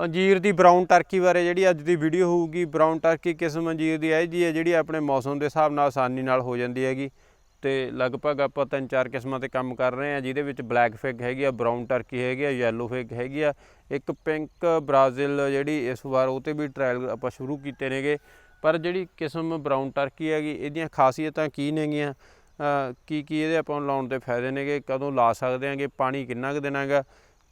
ਅੰਜੀਰ ਦੀ brown turkey ਬਾਰੇ ਜਿਹੜੀ ਅੱਜ ਦੀ ਵੀਡੀਓ ਹੋਊਗੀ, ਬਰਾਊਨ ਟਰਕੀ ਕਿਸਮ ਅੰਜੀਰ ਦੀ ਹੈ ਜੀ ਹੈ ਜਿਹੜੀ ਆਪਣੇ ਮੌਸਮ ਦੇ ਹਿਸਾਬ ਨਾਲ ਆਸਾਨੀ ਨਾਲ ਹੋ ਜਾਂਦੀ ਹੈਗੀ। ਤੇ ਲਗਭਗ ਆਪਾਂ ਤਿੰਨ ਚਾਰ ਕਿਸਮਾਂ ਤੇ ਕੰਮ ਕਰ ਰਹੇ ਹਾਂ, ਜਿਹਦੇ ਵਿੱਚ ਬਲੈਕ ਫਿਗ ਹੈਗੀ ਆ ਬਰਾਊਨ ਟਰਕੀ ਹੈਗੀ ਆ ਯੈਲੋ ਫਿਗ ਹੈਗੀ ਆ। ਇੱਕ ਪਿੰਕ ਬ੍ਰਾਜ਼ਿਲ ਜਿਹੜੀ ਇਸ ਵਾਰ ਉਹ ਤੇ ਵੀ ਟ੍ਰਾਇਲ ਆਪਾਂ ਸ਼ੁਰੂ ਕੀਤੇ ਨੇਗੇ। ਪਰ ਜਿਹੜੀ ਕਿਸਮ ਬਰਾਊਨ ਟਰਕੀ ਹੈਗੀ, ਇਹਦੀਆਂ ਖਾਸੀਅਤਾਂ ਕੀ ਨੇਗੀਆਂ? ਕੀ ਕੀ ਇਹਦੇ ਆਪਾਂ ਨੂੰ ਲਾਉਣ ਦੇ ਫਾਇਦੇ ਨੇਗੇ? ਕਦੋਂ ਲਾ ਸਕਦੇ ਆਂਗੇ ਪਾਣੀ ਕਿੰਨਾ ਕੁ ਦੇਣਾ ਗਾ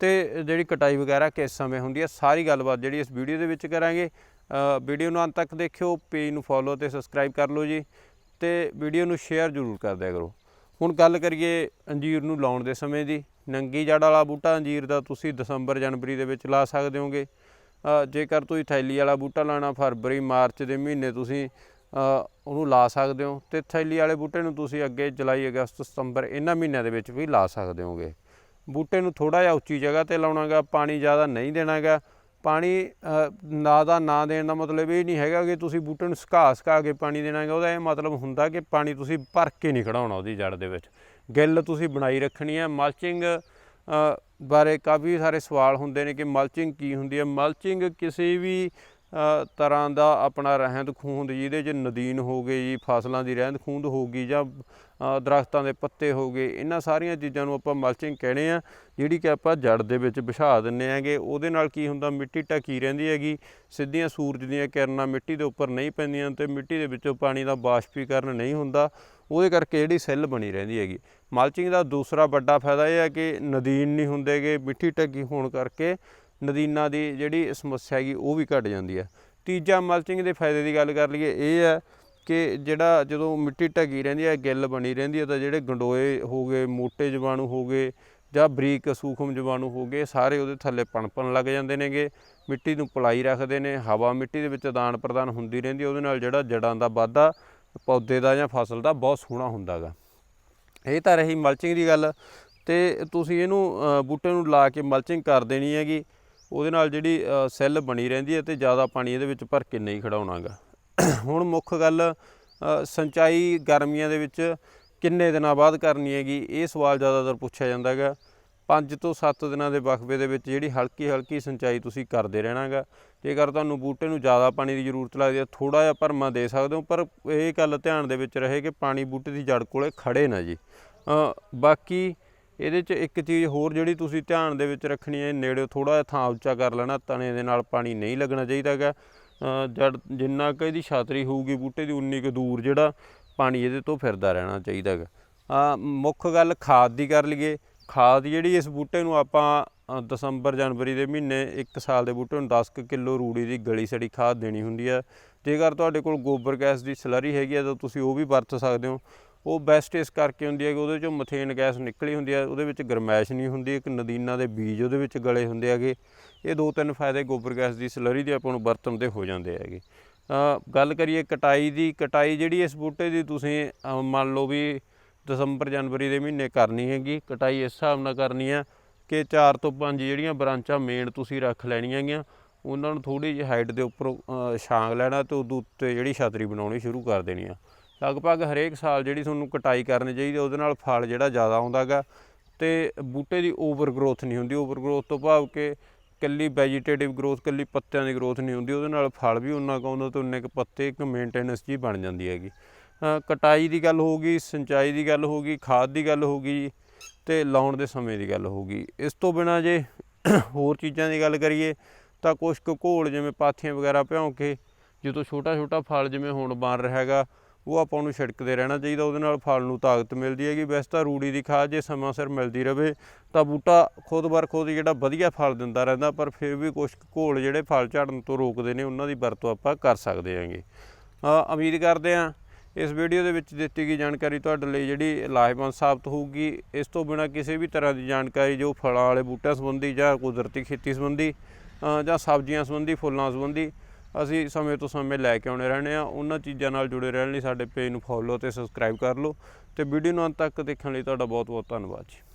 ਤੇ ਜਿਹੜੀ ਕਟਾਈ ਵਗੈਰਾ ਕਿਸ ਸਮੇਂ ਹੁੰਦੀ ਹੈ, ਸਾਰੀ ਗੱਲਬਾਤ ਜਿਹੜੀ ਇਸ ਵੀਡੀਓ ਦੇ ਵਿੱਚ ਕਰਾਂਗੇ। ਵੀਡੀਓ ਨੂੰ ਅੰਤ ਤੱਕ ਦੇਖਿਓ, ਪੇਜ ਨੂੰ ਫੋਲੋ ਤੇ ਸਬਸਕ੍ਰਾਈਬ ਕਰ ਲਓ ਜੀ ਤੇ ਵੀਡੀਓ ਨੂੰ ਸ਼ੇਅਰ ਜ਼ਰੂਰ ਕਰ ਦਿਆ ਕਰੋ। ਹੁਣ ਗੱਲ ਕਰੀਏ ਅੰਜੀਰ ਨੂੰ ਲਾਉਣ ਦੇ ਸਮੇਂ ਦੀ। ਨੰਗੀ ਜੜ ਵਾਲਾ ਬੂਟਾ ਅੰਜੀਰ ਦਾ ਤੁਸੀਂ ਦਸੰਬਰ ਜਨਵਰੀ ਦੇ ਵਿੱਚ ਲਾ ਸਕਦੇ ਹੋਗੇ। ਜੇਕਰ ਤੁਸੀਂ ਥੈਲੀ ਵਾਲਾ ਬੂਟਾ ਲਾਣਾ ਫਰਵਰੀ, ਮਾਰਚ ਦੇ ਮਹੀਨੇ ਤੁਸੀਂ ਉਹਨੂੰ ਲਾ ਸਕਦੇ ਹੋ ਤੇ ਥੈਲੀ ਵਾਲੇ ਬੂਟੇ ਨੂੰ ਤੁਸੀਂ ਅੱਗੇ ਜੁਲਾਈ, ਅਗਸਤ, ਸਤੰਬਰ ਇਹਨਾਂ ਮਹੀਨਿਆਂ ਦੇ ਵਿੱਚ ਵੀ ਲਾ ਸਕਦੇ ਹੋਗੇ। ਬੂਟੇ ਨੂੰ ਥੋੜਾ ਜਿਹਾ ਉੱਚੀ ਜਗ੍ਹਾ ਤੇ ਲਾਉਣਾਗਾ, ਪਾਣੀ ਜ਼ਿਆਦਾ ਨਹੀਂ ਦੇਣਾਗਾ। ਪਾਣੀ ਨਾ ਦਾ ਨਾ ਦੇਣ ਦਾ ਮਤਲਬ ਇਹ ਨਹੀਂ ਹੈਗਾ ਕਿ ਤੁਸੀਂ ਬੂਟੇ ਨੂੰ ਸੁਕਾ ਸੁਕਾ ਕੇ ਪਾਣੀ ਦੇਣਾਗਾ। ਉਹਦਾ ਇਹ ਮਤਲਬ ਹੁੰਦਾ ਕਿ ਪਾਣੀ ਤੁਸੀਂ ਭਰ ਕੇ ਨਹੀਂ ਖੜਾਉਣਾ ਉਹਦੀ ਜੜ ਦੇ ਵਿੱਚ। ਗਿੱਲ ਤੁਸੀਂ ਬਣਾਈ ਰੱਖਣੀ ਹੈ ਮਲਚਿੰਗ ਬਾਰੇ ਕਾਫੀ ਸਾਰੇ ਸਵਾਲ ਹੁੰਦੇ ਨੇ ਕਿ ਮਲਚਿੰਗ ਕੀ ਹੁੰਦੀ ਹੈ ਮਲਚਿੰਗ ਕਿਸੇ ਵੀ ਤਰ੍ਹਾਂ ਦਾ ਆਪਣਾ ਰਹਿੰਦ ਖੂੰਹਦ ਜਿਹਦੇ 'ਚ ਨਦੀਨ ਹੋ ਗਏ ਜੀ ਫਸਲਾਂ ਦੀ ਰਹਿੰਦ ਖੂੰਹਦ ਗਈ ਜਾਂ ਅ, ਦਰਖਤਾਂ ਦੇ ਪੱਤੇ ਹੋ ਗਏ ਇਹਨਾਂ ਸਾਰੀਆਂ ਚੀਜ਼ਾਂ ਨੂੰ ਆਪਾਂ ਮਲਚਿੰਗ ਕਹਿੰਦੇ ਆ ਜਿਹੜੀ ਕਿ ਆਪਾਂ ਜੜ ਦੇ ਵਿੱਚ ਵਿਛਾ ਦਿੰਨੇ ਆਂਗੇ ਉਹਦੇ ਨਾਲ ਕੀ ਹੁੰਦਾ ਮਿੱਟੀ ਢਕੀ ਰਹਿੰਦੀ ਹੈਗੀ ਸਿੱਧੀਆਂ ਸੂਰਜ ਦੀਆਂ ਕਿਰਨਾਂ ਮਿੱਟੀ ਦੇ ਉੱਪਰ ਨਹੀਂ ਪੈਂਦੀਆਂ ਤੇ ਮਿੱਟੀ ਦੇ ਵਿੱਚੋਂ ਪਾਣੀ ਦਾ ਬਾਸ਼ਪੀਕਰਨ ਨਹੀਂ ਹੁੰਦਾ ਉਹਦੇ ਕਰਕੇ ਜਿਹੜੀ ਸੈੱਲ ਬਣੀ ਰਹਿੰਦੀ ਹੈਗੀ। ਮਲਚਿੰਗ ਦਾ ਦੂਸਰਾ ਵੱਡਾ ਫਾਇਦਾ ਇਹ ਹੈ ਕਿ ਨਦੀਨ ਨਹੀਂ ਹੁੰਦੇਗੇ ਮਿੱਟੀ ਢਕੀ ਹੋਣ ਕਰਕੇ ਨਦੀਨਾਂ ਦੀ ਜਿਹੜੀ ਸਮੱਸਿਆ ਹੈਗੀ ਉਹ ਵੀ ਘਟ ਜਾਂਦੀ ਹੈ। ਤੀਜਾ ਮਲਚਿੰਗ ਦੇ ਫਾਇਦੇ ਦੀ ਗੱਲ ਕਰ ਲਈਏ, ਇਹ ਹੈ ਕਿ ਜਿਹੜਾ ਜਦੋਂ ਮਿੱਟੀ ਢਕੀ ਰਹਿੰਦੀ ਹੈ, ਗਿੱਲ ਬਣੀ ਰਹਿੰਦੀ ਹੈ, ਤਾਂ ਜਿਹੜੇ ਗੰਡੋਏ ਹੋ ਗਏ, ਮੋਟੇ ਜਵਾਣੂ ਹੋ ਗਏ ਜਾਂ ਬਰੀਕ ਸੂਖਮ ਜਵਾਣੂ ਹੋ ਗਏ, ਸਾਰੇ ਉਹਦੇ ਥੱਲੇ ਪਣਪਣ ਲੱਗ ਜਾਂਦੇ ਨੇਗੇ। ਮਿੱਟੀ ਨੂੰ ਪਲਾਈ ਰੱਖਦੇ ਨੇ, ਹਵਾ ਮਿੱਟੀ ਦੇ ਵਿੱਚ ਆਦਾਨ ਪ੍ਰਦਾਨ ਹੁੰਦੀ ਰਹਿੰਦੀ ਉਹਦੇ ਨਾਲ ਜਿਹੜਾ ਜੜਾਂ ਦਾ ਵਾਧਾ, ਪੌਦੇ ਦਾ ਜਾਂ ਫਸਲ ਦਾ ਬਹੁਤ ਸੋਹਣਾ ਹੁੰਦਾਗਾ। ਇਹ ਤਾਂ ਰਹੀ ਮਲਚਿੰਗ ਦੀ ਗੱਲ। ਤੇ ਤੁਸੀਂ ਇਹਨੂੰ ਬੂਟੇ ਨੂੰ ਲਾ ਕੇ ਮਲਚਿੰਗ ਕਰ ਦੇਣੀ ਹੈਗੀ। ਉਹਦੇ ਨਾਲ ਜਿਹੜੀ ਸੈੱਲ ਬਣੀ ਰਹਿੰਦੀ ਹੈ ਤੇ ਜ਼ਿਆਦਾ ਪਾਣੀ ਇਹਦੇ ਵਿੱਚ ਭਰ ਕੇ ਨਹੀਂ ਖੜਾਉਣਾਗਾ ਹੁਣ ਮੁੱਖ ਗੱਲ ਸਿੰਚਾਈ ਗਰਮੀਆਂ ਦੇ ਵਿੱਚ ਕਿੰਨੇ ਦਿਨਾਂ ਬਾਅਦ ਕਰਨੀ ਹੈਗੀ, ਇਹ ਸਵਾਲ ਜ਼ਿਆਦਾਤਰ ਪੁੱਛਿਆ ਜਾਂਦਾ ਹੈਗਾ 5 ਤੋਂ 7 ਦਿਨਾਂ ਦੇ ਵਕਫੇ ਦੇ ਵਿੱਚ ਜਿਹੜੀ ਹਲਕੀ ਹਲਕੀ ਸਿੰਚਾਈ ਤੁਸੀਂ ਕਰਦੇ ਰਹਿਣਾਗਾ। ਜੇਕਰ ਤੁਹਾਨੂੰ ਬੂਟੇ ਨੂੰ ਜ਼ਿਆਦਾ ਪਾਣੀ ਦੀ ਜ਼ਰੂਰਤ ਲੱਗਦੀ ਹੈ ਥੋੜਾ ਜਿਹਾ ਭਰਮਾ ਦੇ ਸਕਦੇ ਹੋ, ਪਰ ਇਹ ਗੱਲ ਧਿਆਨ ਦੇ ਵਿੱਚ ਰਹੇ ਕਿ ਪਾਣੀ ਬੂਟੇ ਦੀ ਜੜ ਕੋਲੇ ਖੜੇ ਨਾ ਜੀ। ਬਾਕੀ ਇਹਦੇ 'ਚ ਇੱਕ ਚੀਜ਼ ਹੋਰ ਜਿਹੜੀ ਤੁਸੀਂ ਧਿਆਨ ਦੇ ਵਿੱਚ ਰੱਖਣੀ ਹੈ ਨੇੜੇ ਥੋੜਾ ਜਿਹਾ ਥਾਂ ਉੱਚਾ ਕਰ ਲੈਣਾ ਤਣੇ ਦੇ ਨਾਲ ਪਾਣੀ ਨਹੀਂ ਲੱਗਣਾ ਚਾਹੀਦਾ ਹੈਗਾ। ਜੜ ਜਿੰਨਾ ਕੁ ਇਹਦੀ ਛਾਤਰੀ ਹੋਊਗੀ ਬੂਟੇ ਦੀ ਉਨੀ ਕੁ ਦੂਰ ਜਿਹੜਾ ਪਾਣੀ ਇਹਦੇ ਤੋਂ ਫਿਰਦਾ ਰਹਿਣਾ ਚਾਹੀਦਾ ਹੈਗਾ। ਅ, ਮੁੱਖ ਗੱਲ ਖਾਦ ਦੀ ਕਰ ਲਈਏ। ਖਾਦ ਜਿਹੜੀ ਇਸ ਬੂਟੇ ਨੂੰ ਆਪਾਂ ਦਸੰਬਰ ਜਨਵਰੀ ਦੇ ਮਹੀਨੇ ਇੱਕ ਸਾਲ ਦੇ ਬੂਟੇ ਨੂੰ 10 ਕੁ ਕਿਲੋ ਰੂੜੀ ਦੀ ਗਲੀ ਸੜੀ ਖਾਦ ਦੇਣੀ ਹੁੰਦੀ ਹੈ। ਜੇਕਰ ਤੁਹਾਡੇ ਕੋਲ ਗੋਬਰ ਗੈਸ ਦੀ ਸਲਰੀ ਹੈਗੀ ਹੈ ਤਾਂ ਤੁਸੀਂ ਉਹ ਵੀ ਵਰਤ ਸਕਦੇ ਹੋ। ਉਹ ਬੈਸਟ ਇਸ ਕਰਕੇ ਹੁੰਦੀ ਹੈ ਕਿ ਉਹਦੇ ਚੋਂ ਮਥੇਨ ਗੈਸ ਨਿਕਲੀ ਹੁੰਦੀ ਹੈ, ਉਹਦੇ ਵਿੱਚ ਗਰਮੈਸ਼ ਨਹੀਂ ਹੁੰਦੀ, ਇੱਕ ਨਦੀਨਾਂ ਦੇ ਬੀਜ ਉਹਦੇ ਵਿੱਚ ਗਲੇ ਹੁੰਦੇ ਹੈਗੇ। ਇਹ ਦੋ ਤਿੰਨ ਫਾਇਦੇ ਗੋਬਰ ਗੈਸ ਦੀ ਸਲਰੀ ਦੇ ਆਪਾਂ ਨੂੰ ਵਰਤਣ ਦੇ ਹੋ ਜਾਂਦੇ ਹੈਗੇ। ਗੱਲ ਕਰੀਏ ਕਟਾਈ ਦੀ, ਕਟਾਈ ਜਿਹੜੀ ਇਸ ਬੂਟੇ ਦੀ ਤੁਸੀਂ ਮੰਨ ਲਓ ਵੀ ਦਸੰਬਰ ਜਨਵਰੀ ਦੇ ਮਹੀਨੇ ਕਰਨੀ ਹੈਗੀ, ਕਟਾਈ ਇਸ ਹਿਸਾਬ ਨਾਲ ਕਰਨੀ ਆ ਕਿ 4 ਤੋਂ 5 ਜਿਹੜੀਆਂ ਬ੍ਰਾਂਚਾਂ ਮੇਨ ਤੁਸੀਂ ਰੱਖ ਲੈਣੀਆਂ ਹੈਗੀਆਂ, ਉਹਨਾਂ ਨੂੰ ਥੋੜੀ ਜਿਹੀ ਹਾਈਟ ਦੇ ਉੱਪਰ ਛਾਂਗ ਲੈਣਾ ਤੇ ਉਦੋਂ ਉੱਤੇ ਜਿਹੜੀ ਛਤਰੀ ਬਣਾਉਣੀ ਸ਼ੁਰੂ ਕਰ ਦੇਣੀ ਆ। ਲਗਭਗ ਹਰੇਕ ਸਾਲ ਜਿਹੜੀ ਤੁਹਾਨੂੰ ਕਟਾਈ ਕਰਨੀ ਚਾਹੀਦੀ, ਉਹਦੇ ਨਾਲ ਫਲ ਜਿਹੜਾ ਜ਼ਿਆਦਾ ਆਉਂਦਾਗਾ ਤੇ ਬੂਟੇ ਦੀ ਓਵਰ ਗਰੋਥ ਨਹੀਂ ਹੁੰਦੀ। ਓਵਰ ਗਰੋਥ ਤੋਂ ਭਾਵ ਕਿ ਕੱਲੀ ਵੈਜੀਟੇਟਿਵ ਗਰੋਥ ਕੱਲੀ ਪੱਤਿਆਂ ਦੀ ਗਰੋਥ ਨਹੀਂ ਹੁੰਦੀ, ਉਹਦੇ ਨਾਲ ਫਲ ਵੀ ਉਨਾ ਕੁ ਆਉਂਦਾ ਤੇ ਉਨੇ ਕੁ ਪੱਤੇ ਇੱਕ ਮੇਨਟੇਨੈਂਸ ਜੀ ਬਣ ਜਾਂਦੀ ਹੈਗੀ। ਕਟਾਈ ਦੀ ਗੱਲ ਹੋਊਗੀ ਸਿੰਚਾਈ ਦੀ ਗੱਲ ਹੋਊਗੀ ਖਾਦ ਦੀ ਗੱਲ ਹੋਊਗੀ ਤੇ ਲਾਉਣ ਦੇ ਸਮੇਂ ਦੀ ਗੱਲ ਹੋਊਗੀ ਇਸ ਤੋਂ ਬਿਨਾ ਜੇ ਹੋਰ ਚੀਜ਼ਾਂ ਦੀ ਗੱਲ ਕਰੀਏ ਤਾਂ ਕੁਛ ਕੁ ਘੋਲ ਜਿਵੇਂ ਪਾਥੀਆਂ ਵਗੈਰਾ ਭਿਉਂ ਕੇ, ਜਦੋਂ ਛੋਟਾ ਛੋਟਾ ਫਲ ਜਿਵੇਂ ਹੁਣ ਬਣ ਰਿਹਾ ਹੈਗਾ ਉਹ ਆਪਾਂ ਨੂੰ ਛਿੜਕਦੇ ਰਹਿਣਾ ਚਾਹੀਦਾ, ਉਹਦੇ ਨਾਲ ਫਲ ਨੂੰ ਤਾਕਤ ਮਿਲਦੀ ਹੈਗੀ। ਵੈਸੇ ਤਾਂ ਰੂੜੀ ਦੀ ਖਾਦ ਜੇ ਸਮਾਂ ਸਿਰ ਮਿਲਦੀ ਰਵੇ, ਤਾਂ ਬੂਟਾ ਖੁਦ ਬਰ ਖੁਦ ਜਿਹੜਾ ਵਧੀਆ ਫਲ ਦਿੰਦਾ ਰਹਿੰਦਾ, ਪਰ ਫਿਰ ਵੀ ਕੁਝ ਘੋਲ ਜਿਹੜੇ ਫਲ ਝੜਨ ਤੋਂ ਰੋਕਦੇ ਨੇ, ਉਹਨਾਂ ਦੀ ਵਰਤੋਂ ਆਪਾਂ ਕਰ ਸਕਦੇ ਹਾਂਗੇ। ਉਮੀਦ ਕਰਦੇ ਹਾਂ ਇਸ ਵੀਡੀਓ ਦੇ ਵਿੱਚ ਦਿੱਤੀ ਗਈ ਜਾਣਕਾਰੀ ਤੁਹਾਡੇ ਲਈ ਜਿਹੜੀ ਲਾਹੇਵੰਦ ਸਾਬਤ ਹੋਊਗੀ। ਇਸ ਤੋਂ ਬਿਨਾ ਕਿਸੇ ਵੀ ਤਰ੍ਹਾਂ ਦੀ ਜਾਣਕਾਰੀ, ਜੋ ਫਲਾਂ ਵਾਲੇ ਬੂਟਿਆਂ ਸੰਬੰਧੀ ਜਾਂ ਕੁਦਰਤੀ ਖੇਤੀ ਸੰਬੰਧੀ ਜਾਂ ਸਬਜ਼ੀਆਂ ਸੰਬੰਧੀ, ਫੁੱਲਾਂ ਸੰਬੰਧੀ ਅਸੀਂ ਸਮੇਂ ਤੋਂ ਸਮੇਂ ਲੈ ਕੇ ਆਉਣੇ ਰਹਿਣੇ ਆ ਉਹਨਾਂ ਚੀਜ਼ਾਂ ਨਾਲ ਜੁੜੇ ਰਹਿਣ ਲਈ ਸਾਡੇ ਪੇਜ ਨੂੰ ਫੋਲੋ ਤੇ ਸਬਸਕ੍ਰਾਈਬ ਕਰ ਲਓ। ਤੇ ਵੀਡੀਓ ਨੂੰ ਅੰਤ ਤੱਕ ਦੇਖਣ ਲਈ ਤੁਹਾਡਾ ਬਹੁਤ ਬਹੁਤ ਧੰਨਵਾਦ ਜੀ।